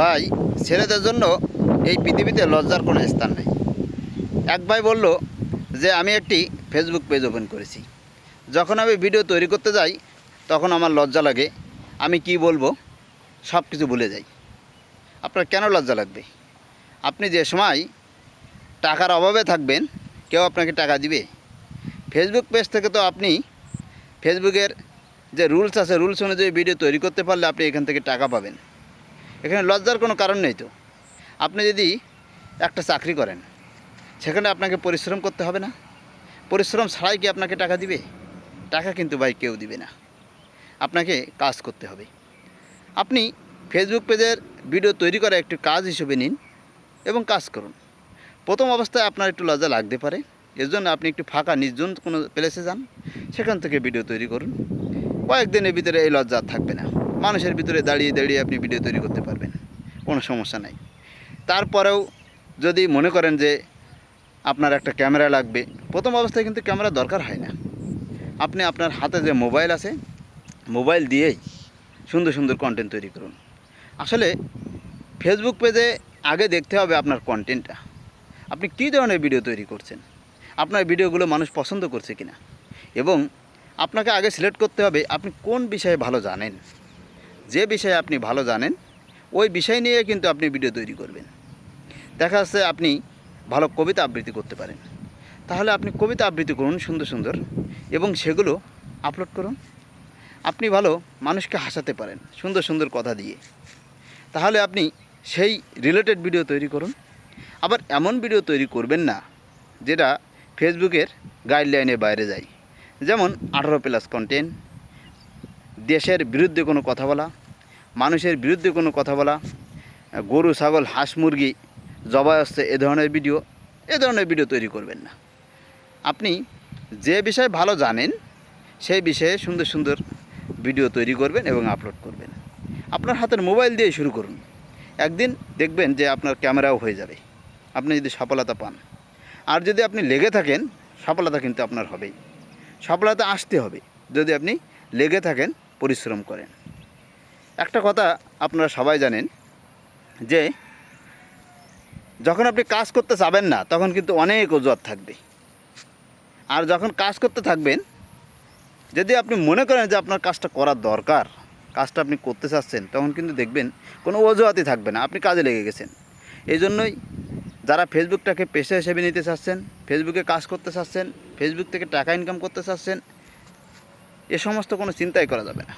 ভাই, ছেলেদের জন্য এই পৃথিবীতে লজ্জার কোনো স্থান নেই। এক ভাই বলল যে, আমি একটি ফেসবুক পেজ ওপেন করেছি। যখন আমি ভিডিও তৈরি করতে যাই, তখন আমার লজ্জা লাগে। আমি কি বলব? সব কিছু ভুলে যাই। আপনার কেন লজ্জা লাগবে? আপনি যে সময় টাকার অভাবে থাকবেন, কেউ আপনাকে টাকা দিবে। ফেসবুক পেজ থেকে তো আপনি ফেসবুকের যে রুলস আছে রুলস অনুযায়ী ভিডিও তৈরি করতে পারলে আপনি এখান থেকে টাকা পাবেন। এখানে লজ্জার কোনো কারণ নেই তো। আপনি যদি একটা চাকরি করেন, সেখানে আপনাকে পরিশ্রম করতে হবে না। পরিশ্রম ছাড়াই কি আপনাকে টাকা দিবে? টাকা কিন্তু ভাই কেউ দিবে না। আপনাকে কাজ করতে হবে। আপনি ফেসবুক পেজের ভিডিও তৈরি করা একটি কাজ হিসেবে নিন এবং কাজ করুন। প্রথম অবস্থায় আপনার একটু লজ্জা লাগতে পারে। এর জন্য আপনি একটু ফাঁকা, নির্জন কোনো প্লেসে যান। সেখান থেকে ভিডিও তৈরি করুন। কয়েকদিনের ভিতরে এই লজ্জা থাকবে না। মানুষের ভিতরে দাঁড়িয়ে দাঁড়িয়ে আপনি ভিডিও তৈরি করতে পারবেন। কোনো সমস্যা নাই। তারপরেও যদি মনে করেন যে আপনার একটা ক্যামেরা লাগবে, প্রথম অবস্থায় কিন্তু ক্যামেরা দরকার হয় না। আপনি আপনার হাতে যে মোবাইল আছে, মোবাইল দিয়েই সুন্দর সুন্দর কন্টেন্ট তৈরি করুন। আসলে ফেসবুক পেজে আগে দেখতে হবে আপনার কন্টেন্টটা আপনি কী ধরনের ভিডিও তৈরি করছেন? আপনার ভিডিওগুলো মানুষ পছন্দ করছে কি না এবং আপনাকে আগে সিলেক্ট করতে হবে, আপনি কোন বিষয়ে ভালো জানেন? যে বিষয়ে আপনি ভালো জানেন ওই বিষয় নিয়ে কিন্তু আপনি ভিডিও তৈরি করবেন। দেখা যাচ্ছে আপনি ভালো কবিতা আবৃত্তি করতে পারেন। তাহলে আপনি কবিতা আবৃত্তি করুন সুন্দর সুন্দর এবং সেগুলো আপলোড করুন। আপনি ভালো মানুষকে হাসাতে পারেন সুন্দর সুন্দর কথা দিয়ে। তাহলে আপনি সেই রিলেটেড ভিডিও তৈরি করুন। আবার এমন ভিডিও তৈরি করবেন না, যেটা ফেসবুকের গাইডলাইনের বাইরে যায়। যেমন আঠারো প্লাস কন্টেন্ট দেশের বিরুদ্ধে কোনো কথা বলা মানুষের বিরুদ্ধে কোনো কথা বলা, গরু, ছাগল, হাঁস, মুরগি জবাই আসছে এ ধরনের ভিডিও, এ ধরনের ভিডিও তৈরি করবেন না। আপনি যে বিষয়ে ভালো জানেন, সেই বিষয়ে সুন্দর সুন্দর ভিডিও তৈরি করবেন এবং আপলোড করবেন। আপনার হাতের মোবাইল দিয়ে শুরু করুন। একদিন দেখবেন যে আপনার ক্যামেরাও হয়ে যাবে। আপনি যদি সফলতা পান। আর যদি আপনি লেগে থাকেন, সফলতা কিন্তু আপনার হবেই। সফলতা আসতে হবে। যদি আপনি লেগে থাকেন, পরিশ্রম করেন। একটা কথা আপনারা সবাই জানেন যে যখন আপনি কাজ করতে চাবেন না, তখন কিন্তু অনেক অজুহাত থাকবে। আর যখন কাজ করতে থাকবেন, যদি আপনি মনে করেন যে আপনার কাজটা করার দরকার, কাজটা আপনি করতে চাচ্ছেন, তখন কিন্তু দেখবেন কোনো অজুহাতই থাকবে না, আপনি কাজে লেগে গেছেন। এই জন্যই যারা ফেসবুকটাকে পেশা হিসেবে নিতে চাচ্ছেন, ফেসবুকে কাজ করতে চাচ্ছেন, ফেসবুক থেকে টাকা ইনকাম করতে চাচ্ছেন, এ সমস্ত কোনো চিন্তাই করা যাবে না।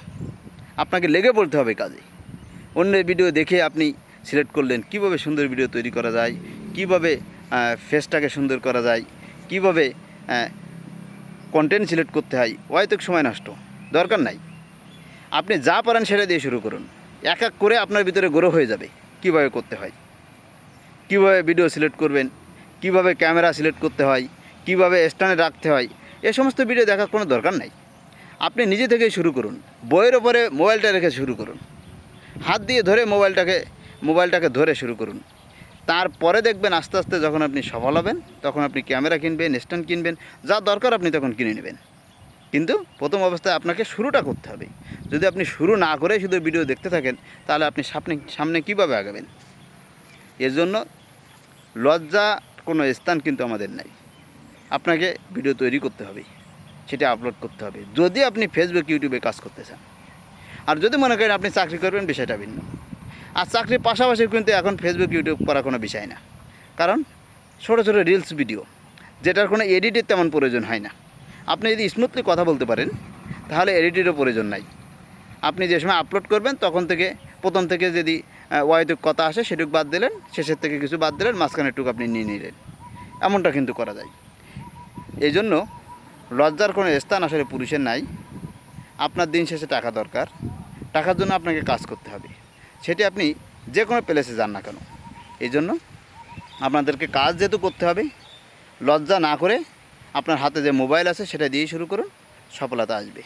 আপনাকে লেগে পড়তে হবে কাজে। অন্যের ভিডিও দেখে আপনি সিলেক্ট করলেন কীভাবে সুন্দর ভিডিও তৈরি করা যায়, কীভাবে ফেসটাকে সুন্দর করা যায়, কীভাবে কন্টেন্ট সিলেক্ট করতে হয় হয়তো সময় নষ্ট, দরকার নাই। আপনি যা পারেন সেটা দিয়ে শুরু করুন। এক এক করে আপনার ভিতরে গ্রো হয়ে যাবে কীভাবে করতে হয়। কীভাবে ভিডিও সিলেক্ট করবেন, কীভাবে ক্যামেরা সিলেক্ট করতে হয়, কীভাবে স্ট্যান্ডে রাখতে হয়, এ সমস্ত ভিডিও দেখার কোনো দরকার নাই। আপনি নিজে থেকেই শুরু করুন। বইয়ের ওপরে মোবাইলটা রেখে শুরু করুন। হাত দিয়ে ধরে মোবাইলটাকে মোবাইলটাকে ধরে শুরু করুন। তারপরে দেখবেন আস্তে আস্তে যখন আপনি সফল হবেন, তখন আপনি ক্যামেরা কিনবেন, স্ট্যান্ড কিনবেন, যা দরকার আপনি তখন কিনে নেবেন। কিন্তু প্রথম অবস্থায় আপনাকে শুরুটা করতে হবে। যদি আপনি শুরু না করে শুধু ভিডিও দেখতে থাকেন, তাহলে আপনি সামনে সামনে কীভাবে আগাবেন? এর জন্য লজ্জা কোনো স্থান কিন্তু আমাদের নাই। আপনাকে ভিডিও তৈরি করতে হবে। সেটা আপলোড করতে হবে। যদি আপনি ফেসবুক ইউটিউবে কাজ করতে চান। আর যদি মনে করেন আপনি চাকরি করবেন, বিষয়টা ভিন্ন। আর চাকরির পাশাপাশি কিন্তু এখন ফেসবুক ইউটিউব করা কোনো বিষয় না। কারণ ছোটো ছোটো রিলস ভিডিও যেটার কোনো এডিটের তেমন প্রয়োজন হয় না। আপনি যদি স্মুথলি কথা বলতে পারেন, তাহলে এডিটেরও প্রয়োজন নাই। আপনি যে সময় আপলোড করবেন, তখন থেকে প্রথম থেকে যদি ওয়াইটুক কথা আসে, সেটুক বাদ দিলেন, শেষের থেকে কিছু বাদ দিলেন মাঝখানের টুক আপনি নিয়ে নিলেন। এমনটা কিন্তু করা যায়। এই জন্য লজ্জার কোনো স্থান আসলে পুরুষের নাই। আপনার দিন শেষে টাকা দরকার। টাকার জন্য আপনাকে কাজ করতে হবে। সেটি আপনি যে কোনো প্লেসে যান না কেন। এই জন্য আপনাদেরকে কাজ যেহেতু করতে হবে, লজ্জা না করে আপনার হাতে যে মোবাইল আছে সেটা দিয়েই শুরু করুন, সফলতা আসবে।